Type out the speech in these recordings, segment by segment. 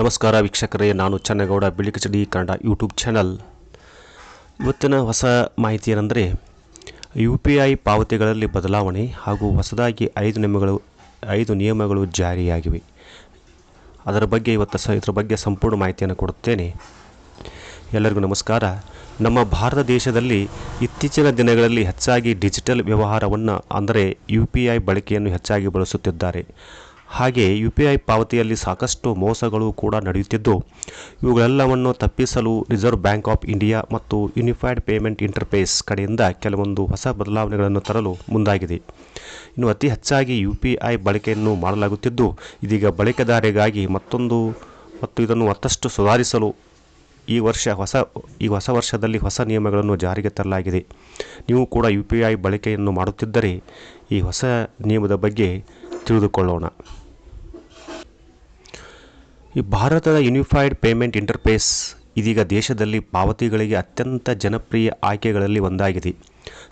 ನಮಸ್ಕಾರ ವೀಕ್ಷಕರೇ, ನಾನು ಚನ್ನಗೌಡ ಬಿಳಿಕಚಡಿ ಕನ್ನಡ ಯೂಟ್ಯೂಬ್ ಚಾನಲ್ ಇವತ್ತಿನ ಹೊಸ ಮಾಹಿತಿ ಏನಂದರೆ ಯು ಪಿ ಐ ಪಾವತಿಗಳಲ್ಲಿ ಬದಲಾವಣೆ ಹಾಗೂ ಹೊಸದಾಗಿ ಐದು ನಿಯಮಗಳು ಐದು ನಿಯಮಗಳು ಜಾರಿಯಾಗಿವೆ. ಅದರ ಬಗ್ಗೆ ಇವತ್ತು ಸ, ಇದರ ಬಗ್ಗೆ ಸಂಪೂರ್ಣ ಮಾಹಿತಿಯನ್ನು ಕೊಡುತ್ತೇನೆ. ಎಲ್ಲರಿಗೂ ನಮಸ್ಕಾರ. ನಮ್ಮ ಭಾರತ ದೇಶದಲ್ಲಿ ಇತ್ತೀಚಿನ ದಿನಗಳಲ್ಲಿ ಹೆಚ್ಚಾಗಿ ಡಿಜಿಟಲ್ ವ್ಯವಹಾರವನ್ನು, ಅಂದರೆ ಯು ಪಿ ಐ ಬಳಕೆಯನ್ನು ಹೆಚ್ಚಾಗಿ ಬಳಸುತ್ತಿದ್ದಾರೆ. ಹಾಗೆ ಯು ಪಿ ಐ ಪಾವತಿಯಲ್ಲಿ ಸಾಕಷ್ಟು ಮೋಸಗಳು ಕೂಡ ನಡೆಯುತ್ತಿದ್ದು, ಇವುಗಳೆಲ್ಲವನ್ನು ತಪ್ಪಿಸಲು ರಿಸರ್ವ್ ಬ್ಯಾಂಕ್ ಆಫ್ ಇಂಡಿಯಾ ಮತ್ತು ಯುನಿಫೈಡ್ ಪೇಮೆಂಟ್ ಇಂಟರ್ಫೇಸ್ ಕಡೆಯಿಂದ ಕೆಲವೊಂದು ಹೊಸ ಬದಲಾವಣೆಗಳನ್ನು ತರಲು ಮುಂದಾಗಿದೆ. ಇನ್ನು ಅತಿ ಹೆಚ್ಚಾಗಿ ಯು ಪಿ ಐ ಬಳಕೆಯನ್ನು ಮಾಡಲಾಗುತ್ತಿದ್ದು, ಇದೀಗ ಬಳಕೆದಾರಿಗಾಗಿ ಮತ್ತೊಂದು ಮತ್ತು ಇದನ್ನು ಮತ್ತಷ್ಟು ಸುಧಾರಿಸಲು ಈ ವರ್ಷ ಹೊಸ, ಈ ಹೊಸ ವರ್ಷದಲ್ಲಿ ಹೊಸ ನಿಯಮಗಳನ್ನು ಜಾರಿಗೆ ತರಲಾಗಿದೆ. ನೀವು ಕೂಡ ಯು ಪಿ ಐ ಬಳಕೆಯನ್ನು ಮಾಡುತ್ತಿದ್ದರೆ ಈ ಹೊಸ ನಿಯಮದ ಬಗ್ಗೆ ತಿಳಿದುಕೊಳ್ಳೋಣ. ಈ ಭಾರತದ ಯುನಿಫೈಡ್ ಪೇಮೆಂಟ್ ಇಂಟರ್ಫೇಸ್ ಇದೀಗ ದೇಶದಲ್ಲಿ ಪಾವತಿಗಳಿಗೆ ಅತ್ಯಂತ ಜನಪ್ರಿಯ ಆಯ್ಕೆಗಳಲ್ಲಿ ಒಂದಾಗಿದೆ.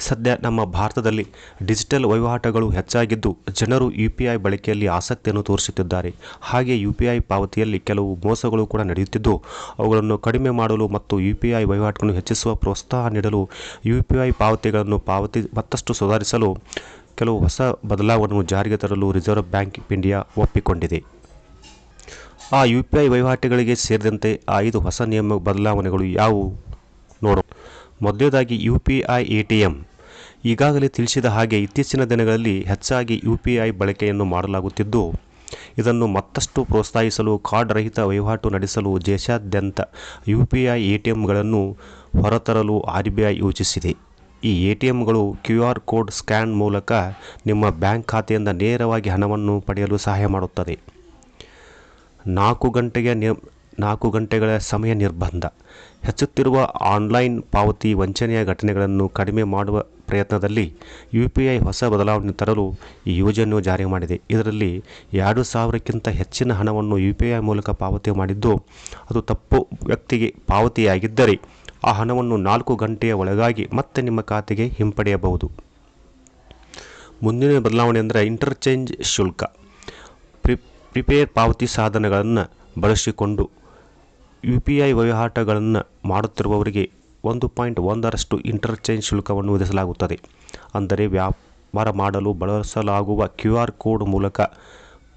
ಸದ್ಯ ನಮ್ಮ ಭಾರತದಲ್ಲಿ ಡಿಜಿಟಲ್ ವಹಿವಾಟುಗಳು ಹೆಚ್ಚಾಗಿದ್ದು, ಜನರು ಯು ಪಿ ಐ ಬಳಕೆಯಲ್ಲಿ ಆಸಕ್ತಿಯನ್ನು ತೋರಿಸುತ್ತಿದ್ದಾರೆ. ಹಾಗೆ ಯು ಪಿ ಐ ಪಾವತಿಯಲ್ಲಿ ಕೆಲವು ಮೋಸಗಳು ಕೂಡ ನಡೆಯುತ್ತಿದ್ದು, ಅವುಗಳನ್ನು ಕಡಿಮೆ ಮಾಡಲು ಮತ್ತು ಯು ಪಿ ಐ ವಹಿವಾಟುಗಳನ್ನು ಹೆಚ್ಚಿಸುವ ಪ್ರೋತ್ಸಾಹ ನೀಡಲು ಯು ಪಿ ಐ ಪಾವತಿಗಳನ್ನು ಪಾವತಿ ಮತ್ತಷ್ಟು ಸುಧಾರಿಸಲು ಕೆಲವು ಹೊಸ ಬದಲಾವಣೆಯನ್ನು ಜಾರಿಗೆ ತರಲು ರಿಸರ್ವ್ ಬ್ಯಾಂಕ್ ಆಫ್ ಇಂಡಿಯಾ ಒಪ್ಪಿಕೊಂಡಿದೆ. ಆ ಯು ಪಿ ಐ ವಹಿವಾಟುಗಳಿಗೆ ಸೇರಿದಂತೆ ಐದು ಹೊಸ ನಿಯಮ ಬದಲಾವಣೆಗಳು ಯಾವುವು? ನೋಡೋಣ. ಮೊದಲನೇದಾಗಿ U P I A T M. ಈಗಾಗಲೇ ತಿಳಿಸಿದ ಹಾಗೆ ಇತ್ತೀಚಿನ ದಿನಗಳಲ್ಲಿ ಹೆಚ್ಚಾಗಿ ಯು ಪಿ ಐ ಬಳಕೆಯನ್ನು ಮಾಡಲಾಗುತ್ತಿದ್ದು, ಇದನ್ನು ಮತ್ತಷ್ಟು ಪ್ರೋತ್ಸಾಹಿಸಲು ಕಾರ್ಡ್ ರಹಿತ ವಹಿವಾಟು ನಡೆಸಲು ದೇಶಾದ್ಯಂತ U P I A T ಎಂಗಳನ್ನು ಹೊರತರಲು ಆರ್ ಬಿ ಐ ಯೋಚಿಸಿದೆ ಈ ಎ ಟಿ ಎಂಗಳು ಕ್ಯೂ ಆರ್ ಕೋಡ್ ಸ್ಕ್ಯಾನ್ ಮೂಲಕ ನಿಮ್ಮ ಬ್ಯಾಂಕ್ ಖಾತೆಯಿಂದ ನೇರವಾಗಿ ಹಣವನ್ನು ಪಡೆಯಲು ಸಹಾಯ ಮಾಡುತ್ತದೆ. ನಾಲ್ಕು ಗಂಟೆಗೆ ನಿರ್ ನಾಲ್ಕು ಗಂಟೆಗಳ ಸಮಯ ನಿರ್ಬಂಧ. ಹೆಚ್ಚುತ್ತಿರುವ ಆನ್ಲೈನ್ ಪಾವತಿ ವಂಚನೆಯ ಘಟನೆಗಳನ್ನು ಕಡಿಮೆ ಮಾಡುವ ಪ್ರಯತ್ನದಲ್ಲಿ ಯು ಪಿ ಐ ಹೊಸ ಬದಲಾವಣೆ ತರಲು ಈ ಯೋಜನೆಯನ್ನು ಜಾರಿ ಮಾಡಿದೆ. ಇದರಲ್ಲಿ ಎರಡು ಸಾವಿರಕ್ಕಿಂತ ಹೆಚ್ಚಿನ ಹಣವನ್ನು ಯು ಪಿ ಐ ಮೂಲಕ ಪಾವತಿ ಮಾಡಿದ್ದು, ಅದು ತಪ್ಪು ವ್ಯಕ್ತಿಗೆ ಪಾವತಿಯಾಗಿದ್ದರೆ ಆ ಹಣವನ್ನು ನಾಲ್ಕು ಗಂಟೆಯ ಒಳಗಾಗಿ ಮತ್ತೆ ನಿಮ್ಮ ಖಾತೆಗೆ ಹಿಂಪಡೆಯಬಹುದು. ಮುಂದಿನ ಬದಲಾವಣೆ ಅಂದರೆ ಇಂಟರ್ಚೇಂಜ್ ಶುಲ್ಕ. ಪ್ರಿ ಪ್ರಿಪೇರ್ ಪಾವತಿ ಸಾಧನಗಳನ್ನು ಬಳಸಿಕೊಂಡು ಯು ಪಿ ಐ ವಹಿವಾಟುಗಳನ್ನು ಮಾಡುತ್ತಿರುವವರಿಗೆ ಒಂದು ಪಾಯಿಂಟ್ ಒಂದರಷ್ಟು ಇಂಟರ್ಚೇಂಜ್ ಶುಲ್ಕವನ್ನು ವಿಧಿಸಲಾಗುತ್ತದೆ. ಅಂದರೆ ವ್ಯಾಪಾರ ಮಾಡಲು ಬಳಸಲಾಗುವ ಕ್ಯೂ ಆರ್ ಕೋಡ್ ಮೂಲಕ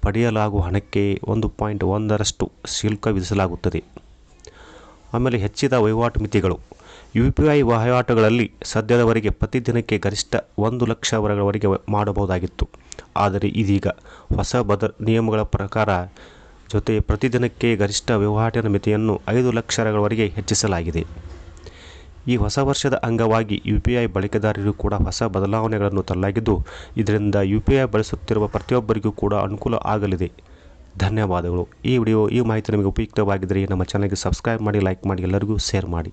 ಪಡೆಯಲಾಗುವ ಹಣಕ್ಕೆ ಒಂದು ಪಾಯಿಂಟ್ ಒಂದರಷ್ಟು ಶುಲ್ಕ ವಿಧಿಸಲಾಗುತ್ತದೆ. ಆಮೇಲೆ ಹೆಚ್ಚಿದ ವಹಿವಾಟು ಮಿತಿಗಳು. ಯು ಪಿ ಐ ವಹಿವಾಟುಗಳಲ್ಲಿ ಸದ್ಯದವರೆಗೆ ಪ್ರತಿದಿನಕ್ಕೆ ಗರಿಷ್ಠ ಒಂದು ಲಕ್ಷವರೆಗೆ ಮಾಡಬಹುದಾಗಿತ್ತು. ಆದರೆ ಇದೀಗ ಹೊಸ ಬದ ನಿಯಮಗಳ ಪ್ರಕಾರ ಜೊತೆ ಪ್ರತಿದಿನಕ್ಕೆ ಗರಿಷ್ಠ ವಹಿವಾಟಿನ ಮಿತಿಯನ್ನು ಐದು ಲಕ್ಷಗಳವರೆಗೆ ಹೆಚ್ಚಿಸಲಾಗಿದೆ. ಈ ಹೊಸ ವರ್ಷದ ಅಂಗವಾಗಿ ಯು ಪಿ ಐ ಬಳಕೆದಾರರಿಗೂ ಕೂಡ ಹೊಸ ಬದಲಾವಣೆಗಳನ್ನು ತರಲಾಗಿದ್ದು ಇದರಿಂದ ಯು ಪಿ ಐ ಬಳಸುತ್ತಿರುವ ಪ್ರತಿಯೊಬ್ಬರಿಗೂ ಕೂಡ ಅನುಕೂಲ ಆಗಲಿದೆ. ಧನ್ಯವಾದಗಳು. ಈ ವಿಡಿಯೋ ಈ ಮಾಹಿತಿ ನಿಮಗೆ ಉಪಯುಕ್ತವಾಗಿದ್ದರೆ ನಮ್ಮ ಚಾನಲ್ಗೆ ಸಬ್ಸ್ಕ್ರೈಬ್ ಮಾಡಿ, ಲೈಕ್ ಮಾಡಿ, ಎಲ್ಲರಿಗೂ ಶೇರ್ ಮಾಡಿ.